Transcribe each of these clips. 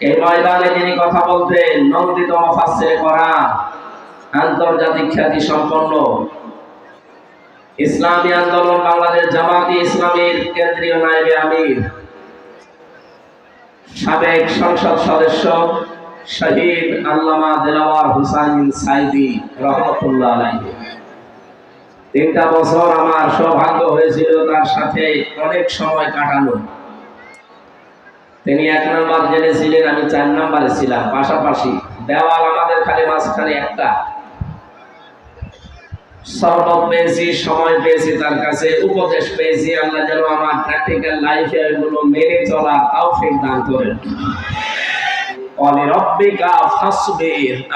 ময়দানে তিনি কথা বলতেন করা আন্তর্জাতিক খ্যাতি সম্পন্ন। ইসলামী আন্দোলন বাংলাদেশ জামাতি ইসলামীর কেন্দ্রীয় আমির। সাবেক সংসদ সদস্য শহীদ আল্লামা দেলাওয়ার হুসাইন সাইদি রহমতুল্লাহ তিনটা বছর আমার সৌভাগ্য হয়েছিল তার সাথে অনেক সময় কাটানো। তিনি এক নাম্বার জেলে ছিলেন, আমি চার নাম্বারে ছিলাম। পাশাপাশি দেওয়াল আমাদের খালি মাঝখানে একটা। সর্বত পেয়েছি, সময় পেয়েছি তার কাছে, উপদেশ পেয়েছি, আল্লাহ যেন আমার প্র্যাকটিক্যাল লাইফে এগুলো মেনে চলা তাও দান করেন।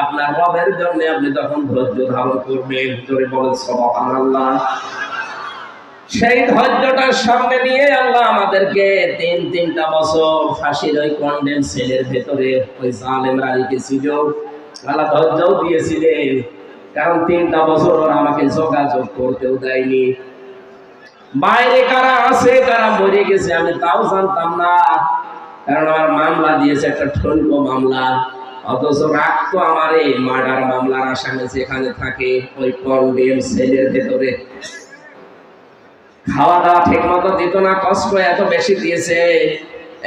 আপনার রবের জন্য আপনি তখন ধৈর্য ধারণ করবেন। জোরে বলেন, সুবহানাল্লাহ। সেই ধৈর্যটার সামনে নিয়ে আল্লাহ আমাদেরকে তিন তিনটা বছর ফাঁসির ওই কন্ডেম সেলের ভেতরে ওই জালেমরা রেখেছিল আল্লাহ ধৈর্যও দিয়েছিলেন, কারণ তিনটা বছর ওরা আমাকে যোগাযোগ করতেও দেয়নি। বাইরে কারা আছে কারা মরে গেছে, আমি তাও জানতাম না। কারণ আমার মামলা দিয়েছে একটা ঠনকো মামলা, অথচ রাখতো আমার এই মার্ডার মামলার আসামে যেখানে থাকে, ওই কন্ডেম সেলের ভেতরে। খাওয়া দাওয়া ঠিক মতো দিত না, কষ্ট এত বেশি দিয়েছে।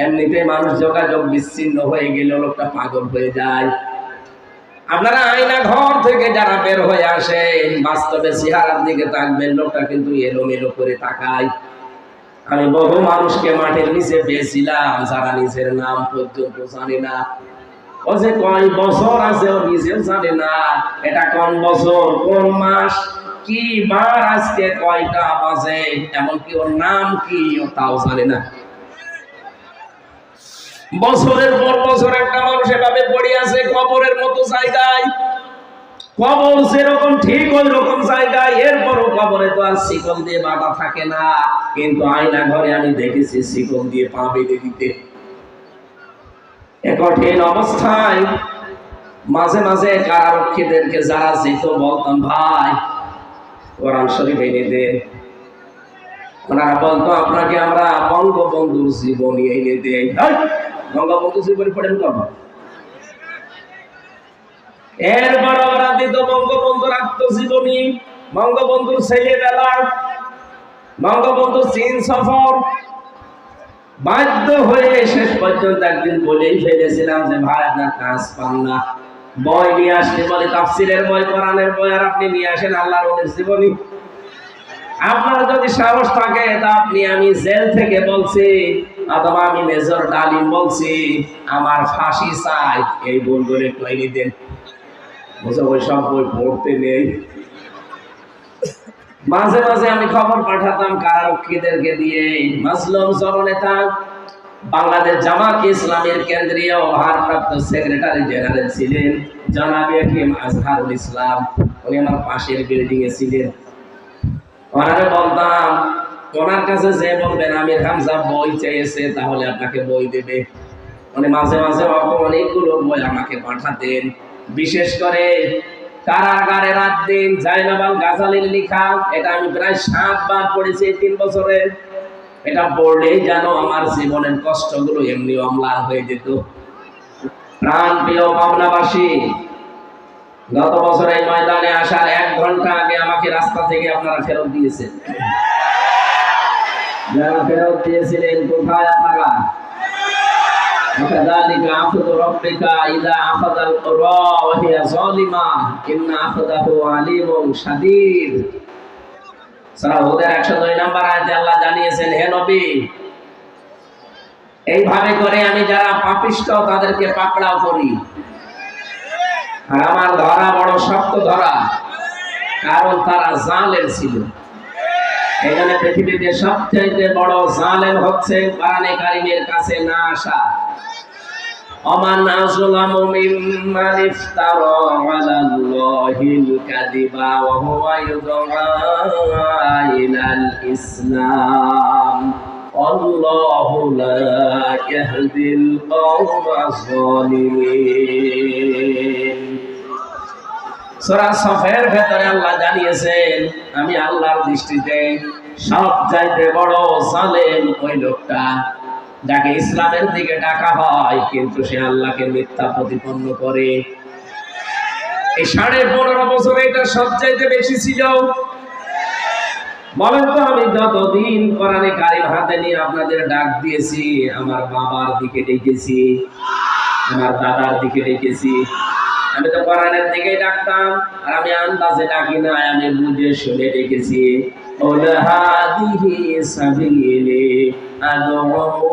এমনিতে মানুষ যোগাযোগ বিচ্ছিন্ন হয়ে গেলে লোকটা পাগল হয়ে যায়। আপনারা আয়না ঘর থেকে যারা বের হয়ে আসে, বাস্তবে চেহারার দিকে তাকবেন, লোকটা কিন্তু এলোমেলো করে তাকায়। আমি বহু মানুষকে মাঠের নিচে পেয়েছিলাম, যারা নিজের নাম পর্যন্ত জানে না। ও যে কয় বছর আছে, ও নিজেও জানে না। এটা কোন বছর, কোন মাস? কি বার আজকে কয়টা বাজে, এমনকি ওর নাম কি, ও তাও জানে না। বছরের পর বছর একটা মানুষ এভাবে পড়ে আছে কবরের মতো জায়গায়। কবর যেরকম ঠিক ওই রকম জায়গায়, এরপরও কবরে তো আর শিকল দিয়ে বাঁধা থাকে না। কিন্তু আয়না ঘরে আমি দেখেছি শিকল দিয়ে পা বেঁধে দিতে। কঠিন অবস্থায় মাঝে মাঝে কারারক্ষীদেরকে যারা যেত বলতাম, ভাই কোরআন শরীফ এনে ওনারা বলতো, আপনাকে আমরা বঙ্গবন্ধুর জীবনী এনে বঙ্গবন্ধু জীবনী পড়েন ওরা দিত, বঙ্গবন্ধুর আত্মজীবনী, বঙ্গবন্ধুর ছেলেবেলা বঙ্গবন্ধুর চীন সফর। বাধ্য হয়ে শেষ পর্যন্ত একদিন বলেই ফেলেছিলাম যে, ভাই, আপনার কাজ পান না। বই নিয়ে আসতে বলে তাফসিরের বই কোরআনের বই আর আপনি নিয়ে আসেন আল্লাহর ওদের জীবনী। আপনার যদি সাহস থাকে, তা আপনি আমি জেল থেকে বলছি, অথবা আমি মেজর ডালিম বলছি, আমার ফাঁসি চাই, এই একটু এনে দেন ওই সব বই পড়তে নেই। মাঝে মাঝে আমি খবর পাঠাতাম কারারক্ষীদেরকে দিয়ে মাসলুম জননেতা বাংলাদেশ জামাত ইসলামের কেন্দ্রীয় ভারপ্রাপ্ত সেক্রেটারি জেনারেল ছিলেন জনাবি হাকিম আজহারুল ইসলাম। উনি আমার পাশের বিল্ডিং এ ছিলেন। ওনারে বলতাম, ওনার কাছে যে বলবেন, আমির হামজা বই চেয়েছে, তাহলে আপনাকে বই দেবে। উনি মাঝে মাঝে অনেকগুলো বই আমাকে পাঠাতেন। বিশেষ করে, কারাগারে রাত দিন জাইনাবাল গাজালির লেখা, এটা আমি প্রায় সাতবার পড়েছি তিন বছরে। এটা পড়লেই যেন আমার জীবনের কষ্টগুলো এমনি অম্লান হয়ে যেত প্রাণ প্রিয় পাবনাবাসী গত বছর এই ময়দানে আসার এক ঘন্টা আগে আমাকে রাস্তা থেকে আপনারা ফেরত দিয়েছেন যারা ফেরত দিয়েছিলেন কোথায় আপনারা وكذلك أخذ ربك إذا أخذ القرى وهي ظالمة إن أخذه عليم شديد সূরা হুদের 102 নম্বর আয়াতে আল্লাহ জানিয়েছেন, হে নবী, এইভাবে করে আমি যারা পাপিষ্ট তাদেরকে পাকড়াও করি। আর আমার ধরা বড় শক্ত ধরা, কারণ তারা জালেম ছিল। এখানে পৃথিবীতে সবচেয়ে বড় জালেম হচ্ছে কাছে না আসা। অমান আযলামু মিম্মান ইফতারা আলাল্লাহিল কাযিবা ওয়া হুয়া ইউদআ ইলাল ইসলাম আল্লাহু লা ইয়াহদিল কওমাজ জালিমিন সূরা সফের ভেতরে আল্লাহ জানিয়েছেন, আমি আল্লাহর দৃষ্টিতে সব চাইতে বড় জালেম ওই লোকটা। যাকে ইসলামের দিকে ডাকা হয়, কিন্তু সে আল্লাহকে মিথ্যা প্রতিপন্ন করে। এই সাড়ে পনেরো বছরে এটা সবচাইতে বেশি ছিল। বলেন তো, আমি যতদিন কোরআনে কারিম হাতে নিয়ে আপনাদের ডাক দিয়েছি, আমার বাবার দিকে ডেকেছি, আমার দাদার দিকে ডেকেছি, আমি তো কোরআনের দিকে ডাকতাম, আর আমি আন্দাজে ডাকি না আমি বুঝে শুনে ডেকেছি। ওলা হাদিহি সাবিলি আদউ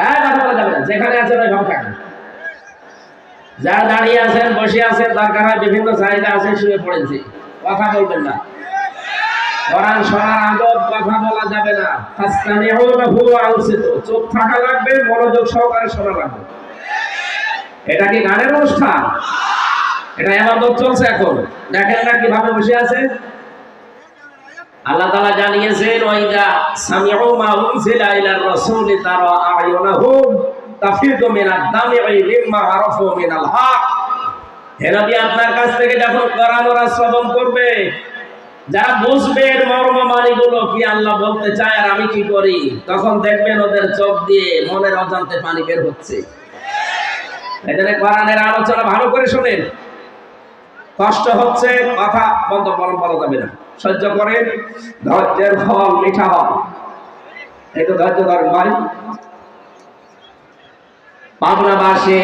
হ্যাঁ বলা যাবে যেখানে আছেন যারা দাঁড়িয়ে আছেন, বসে আছেন, দরকার হয় বিভিন্ন জায়গা আছে শুয়ে পড়েছে কথা বলবেন না। কোরআন শোনার আদব কথা বলা যাবে না। আনসিতু। চুপ থাকা লাগবে, মনোযোগ সহকারে শোনা লাগবে। এটা কি গানের অনুষ্ঠান? এটা এবাদত চলছে এখন। দেখেন না কীভাবে বসে আছে? আল্লাহ তাআলা জানিয়েছেন, ওয়াইদা মা নবী, আপনার কাছ থেকে যখন ওরা শ্রবণ করবে, যারা বুঝবে এর মর্ম মানিগুলো কি আল্লাহ বলতে চায় আর আমি কি করি, তখন দেখবেন ওদের চোখ দিয়ে মনের অজান্তে পানি বের হচ্ছে। এখানে কোরআনের আলোচনা ভালো করে শোনেন। কষ্ট হচ্ছে কথা বন্ধ বলা যাবে না। সহ্য করে ধৈর্যের ফল মিঠা হয় একটু ধৈর্য ধরেন ভাই। পাবনাবাসী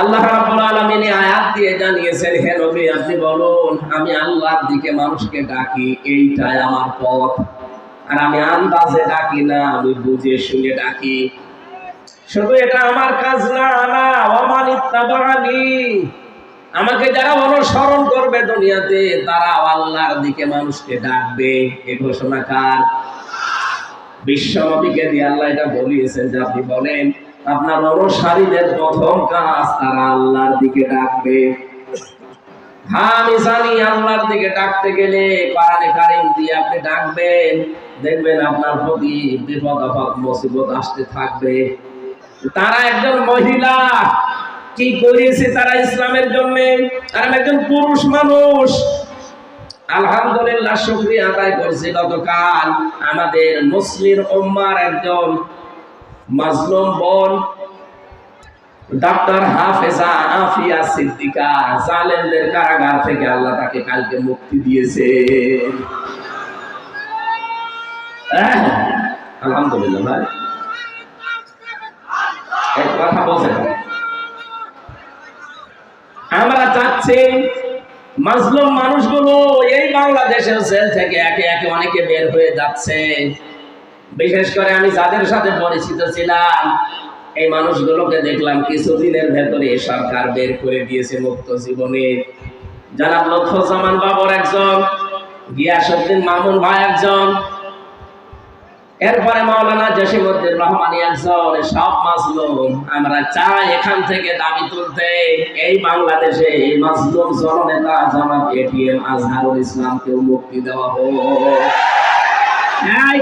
আল্লাহ রাব্বুল আলামিন আয়াত দিয়ে জানিয়েছেন, হে নবী, আপনি বলুন, আমি আল্লাহর দিকে মানুষকে ডাকি, এইটাই আমার পথ। আর আমি আন্দাজে ডাকি না, আমি বুঝে শুনে ডাকি। শুধু এটা আমার কাজ না না অমানিত্তাবানি আমাকে যারা অনুসরণ করবে দুনিয়াতে তারা আল্লাহর দিকে মানুষকে ডাকবে। এ ঘোষণা কার? বিশ্বনবীকে দিয়ে আল্লাহ এটা বলিয়েছেন যে আপনি বলেন, আপনার অনুসারীদের প্রথম কাজ তারা আল্লাহর দিকে ডাকবে। তারা একজন মহিলা কি করিয়েছে তারা ইসলামের জন্য? আর আমি একজন পুরুষ মানুষ। আলহামদুলিল্লাহ শুকরিয়া আদায় করছি গতকাল আমাদের মুসলিম উম্মার একজন মাজলুম বোন ডাক্তার হাফেজা আফিয়া সিদ্দিকা জালেমদের কারাগার থেকে আল্লাহ তাকে কালকে মুক্তি দিয়েছে। আহ, আলহামদুলিল্লাহ ভাই। আমরা চাচ্ছি মাজলুম মানুষগুলো এই বাংলাদেশের জেল থেকে একে একে অনেকে বের হয়ে যাচ্ছে। বিশেষ করে আমি যাদের সাথে পরিচিত ছিলাম, এই মানুষগুলোকে দেখলাম কিছুদিনের ভেতরে সরকার বের করে দিয়েছে মুক্ত জীবনে। জানাব লক্ষ্যজামান বাবর একজন গিয়াসুদ্দিন মামুন ভাই একজন এরপরে মাওলানা জসিমুদ্দিন রহমানি সব মাজলুম। আমরা চাই এখান থেকে দাবি তুলতে এই বাংলাদেশে এই মাজলুম জননেতা জনাব এটিএম আজহারুল ইসলামকেও মুক্তি দেওয়া হোক। এই